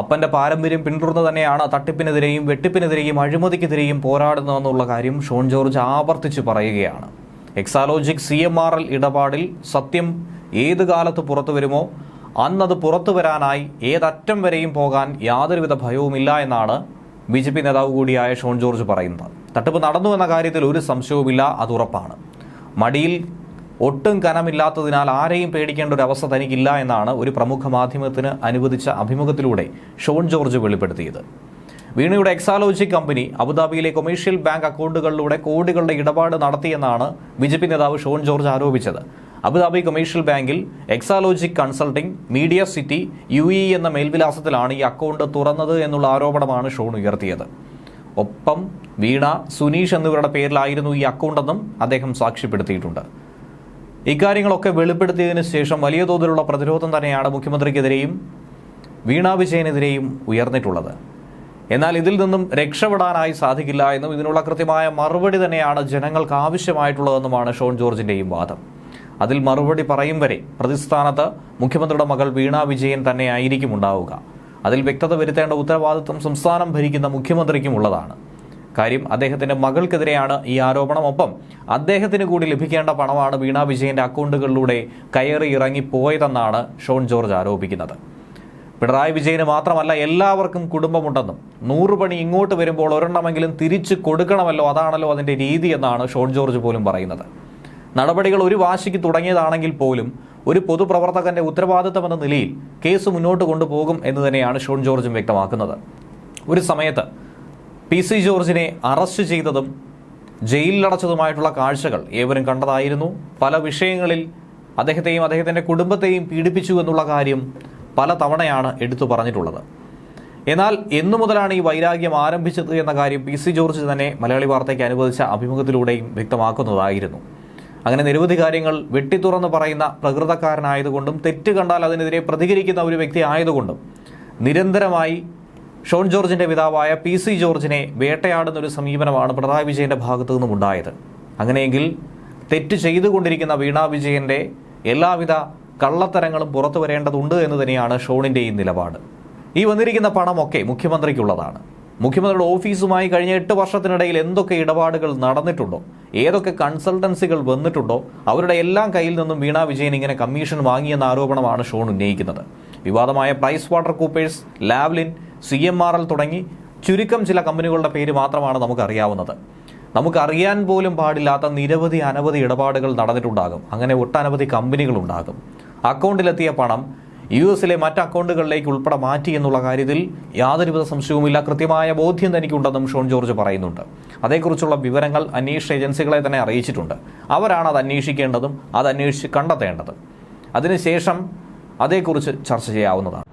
അപ്പന്റെ പാരമ്പര്യം പിന്തുടർന്ന് തന്നെയാണ് തട്ടിപ്പിനെതിരെയും വെട്ടിപ്പിനെതിരെയും അഴിമതിക്കെതിരെയും പോരാടുന്നതെന്നുള്ള കാര്യം ഷോൺ ജോർജ് ആവർത്തിച്ച് പറയുകയാണ്. Exalogic C M R L ഇടപാടിൽ സത്യം ഏത് കാലത്ത് പുറത്തു വരുമോ അന്നത് പുറത്തു വരാനായി ഏതറ്റം വരെയും പോകാൻ യാതൊരുവിധ ഭയവുമില്ല എന്നാണ് ബി ജെ പി നേതാവ് കൂടിയായ ഷോൺ ജോർജ് പറയുന്നത്. തട്ടിപ്പ് നടന്നു എന്ന കാര്യത്തിൽ ഒരു സംശയവുമില്ല അത് ഉറപ്പാണ്. മടിയിൽ ഒട്ടും കനമില്ലാത്തതിനാൽ ആരെയും പേടിക്കേണ്ട ഒരു അവസ്ഥ തനിക്കില്ല എന്നാണ് ഒരു പ്രമുഖ മാധ്യമത്തിന് അനുവദിച്ച അഭിമുഖത്തിലൂടെ ഷോൺ ജോർജ് വെളിപ്പെടുത്തിയത്. വീണയുടെ എക്സാലോജി കമ്പനി അബുദാബിയിലെ കൊമേഴ്ഷ്യൽ ബാങ്ക് അക്കൗണ്ടുകളിലൂടെ കോടികളുടെ ഇടപാട് നടത്തിയെന്നാണ് ബി ജെ പി നേതാവ് ഷോൺ ജോർജ് ആരോപിച്ചത്. അബുദാബി കൊമേഴ്ഷ്യൽ ബാങ്കിൽ Exalogic consulting media city U E എന്ന മേൽവിലാസത്തിലാണ് ഈ അക്കൗണ്ട് തുറന്നത് എന്നുള്ള ആരോപണമാണ് ഷോൺ ഉയർത്തിയത്. ഒപ്പം വീണ സുനീഷ് എന്നിവരുടെ പേരിലായിരുന്നു ഈ അക്കൗണ്ടെന്നും അദ്ദേഹം സാക്ഷ്യപ്പെടുത്തിയിട്ടുണ്ട്. ഇക്കാര്യങ്ങളൊക്കെ വെളിപ്പെടുത്തിയതിനു ശേഷം വലിയ തോതിലുള്ള പ്രതിരോധം തന്നെയാണ് മുഖ്യമന്ത്രിക്കെതിരെയും വീണാ വിജയനെതിരെയും ഉയർന്നിട്ടുള്ളത്. എന്നാൽ ഇതിൽ നിന്നും രക്ഷപ്പെടാനായി സാധിക്കില്ല എന്നും ഇതിനുള്ള കൃത്യമായ മറുപടി തന്നെയാണ് ജനങ്ങൾക്ക് ആവശ്യമായിട്ടുള്ളതെന്നുമാണ് ഷോൺ ജോർജിന്റെയും വാദം. അതിൽ മറുപടി പറയും വരെ പ്രതിസ്ഥാനത്ത് മുഖ്യമന്ത്രിയുടെ മകൾ വീണ വിജയൻ തന്നെ ആയിരിക്കും ഉണ്ടാവുക. അതിൽ വ്യക്തത വരുത്തേണ്ട ഉത്തരവാദിത്വം സംസ്ഥാനം ഭരിക്കുന്ന മുഖ്യമന്ത്രിക്കും ഉള്ളതാണ്. കാര്യം അദ്ദേഹത്തിന്റെ മകൾക്കെതിരെയാണ് ഈ ആരോപണം. ഒപ്പം അദ്ദേഹത്തിന് കൂടി ലഭിക്കേണ്ട പണമാണ് വീണ വിജയന്റെ അക്കൗണ്ടുകളിലൂടെ കയറി ഇറങ്ങിപ്പോയതെന്നാണ് ഷോൺ ജോർജ് ആരോപിക്കുന്നത്. പിണറായി വിജയന് മാത്രമല്ല എല്ലാവർക്കും കുടുംബമുണ്ടെന്നും നൂറ് പണി ഇങ്ങോട്ട് വരുമ്പോൾ ഒരെണ്ണമെങ്കിലും തിരിച്ചു കൊടുക്കണമല്ലോ അതാണല്ലോ അതിന്റെ രീതി എന്നാണ് ഷോൺ ജോർജ് പോലും പറയുന്നത്. നടപടികൾ ഒരു വാശിക്ക് തുടങ്ങിയതാണെങ്കിൽ പോലും ഒരു പൊതുപ്രവർത്തകന്റെ ഉത്തരവാദിത്തമെന്ന നിലയിൽ കേസ് മുന്നോട്ട് കൊണ്ടുപോകും എന്ന് തന്നെയാണ് ഷോൺ ജോർജും വ്യക്തമാക്കുന്നത്. ഒരു സമയത്ത് പി സി ജോർജിനെ അറസ്റ്റ് ചെയ്തതും ജയിലിലടച്ചതുമായിട്ടുള്ള കാഴ്ചകൾ ഏവരും കണ്ടതായിരുന്നു. പല വിഷയങ്ങളിൽ അദ്ദേഹത്തെയും അദ്ദേഹത്തിന്റെ കുടുംബത്തെയും പീഡിപ്പിച്ചു എന്നുള്ള കാര്യം പല തവണയാണ് എടുത്തു പറഞ്ഞിട്ടുള്ളത്. എന്നാൽ എന്നു മുതലാണ് ഈ വൈരാഗ്യം ആരംഭിച്ചത് എന്ന കാര്യം പി സി ജോർജ് തന്നെ മലയാളി വാർത്തയ്ക്ക് അനുവദിച്ച അഭിമുഖത്തിലൂടെയും വ്യക്തമാക്കുന്നതായിരുന്നു. അങ്ങനെ നിരവധി കാര്യങ്ങൾ വെട്ടിത്തുറന്ന് പറയുന്ന പ്രകൃതക്കാരനായതുകൊണ്ടും തെറ്റ് കണ്ടാൽ അതിനെതിരെ പ്രതികരിക്കുന്ന ഒരു വ്യക്തി ആയതുകൊണ്ടും നിരന്തരമായി ഷോൺ ജോർജിന്റെ പിതാവായ പി സി ജോർജിനെ വേട്ടയാടുന്ന ഒരു സമീപനമാണ് പിണറായി വിജയന്റെ ഭാഗത്തു നിന്നും ഉണ്ടായത്. അങ്ങനെയെങ്കിൽ തെറ്റ് ചെയ്തുകൊണ്ടിരിക്കുന്ന വീണ വിജയന്റെ എല്ലാവിധ കള്ളത്തരങ്ങളും പുറത്തു വരേണ്ടതുണ്ട് എന്ന് തന്നെയാണ് ഷോണിന്റെയും നിലപാട്. ഈ വന്നിരിക്കുന്ന പണമൊക്കെ മുഖ്യമന്ത്രിക്കുള്ളതാണ്. മുഖ്യമന്ത്രിയുടെ ഓഫീസുമായി കഴിഞ്ഞ എട്ട് വർഷത്തിനിടയിൽ എന്തൊക്കെ ഇടപാടുകൾ നടന്നിട്ടുണ്ടോ ഏതൊക്കെ കൺസൾട്ടൻസികൾ വന്നിട്ടുണ്ടോ അവരുടെ എല്ലാം കയ്യിൽ നിന്നും വീണ വിജയൻ ഇങ്ങനെ കമ്മീഷൻ വാങ്ങിയെന്ന ആരോപണമാണ് ഷോൺ ഉന്നയിക്കുന്നത്. വിവാദമായ Price Water Coopers Lavalin C M R L തുടങ്ങി ചുരുക്കം ചില കമ്പനികളുടെ പേര് മാത്രമാണ് നമുക്കറിയാവുന്നത്. നമുക്കറിയാൻ പോലും പാടില്ലാത്ത നിരവധി അനവധി ഇടപാടുകൾ നടന്നിട്ടുണ്ടാകും. അങ്ങനെ ഒട്ടനവധി കമ്പനികളുണ്ടാകും. അക്കൗണ്ടിലെത്തിയ പണം യു എസിലെ മറ്റ് അക്കൗണ്ടുകളിലേക്ക് ഉൾപ്പെടെ മാറ്റി എന്നുള്ള കാര്യത്തിൽ യാതൊരുവിധ സംശയവുമില്ല. കൃത്യമായ ബോധ്യം തനിക്കുണ്ടെന്നും ഷോൺ ജോർജ് പറയുന്നുണ്ട്. അതേക്കുറിച്ചുള്ള വിവരങ്ങൾ അന്വേഷണ ഏജൻസികളെ തന്നെ അറിയിച്ചിട്ടുണ്ട്. അവരാണ് അത് അന്വേഷിക്കേണ്ടതും അത് അന്വേഷിച്ച് കണ്ടെത്തേണ്ടത്. അതിനുശേഷം അതേക്കുറിച്ച് ചർച്ച ചെയ്യാവുന്നതാണ്.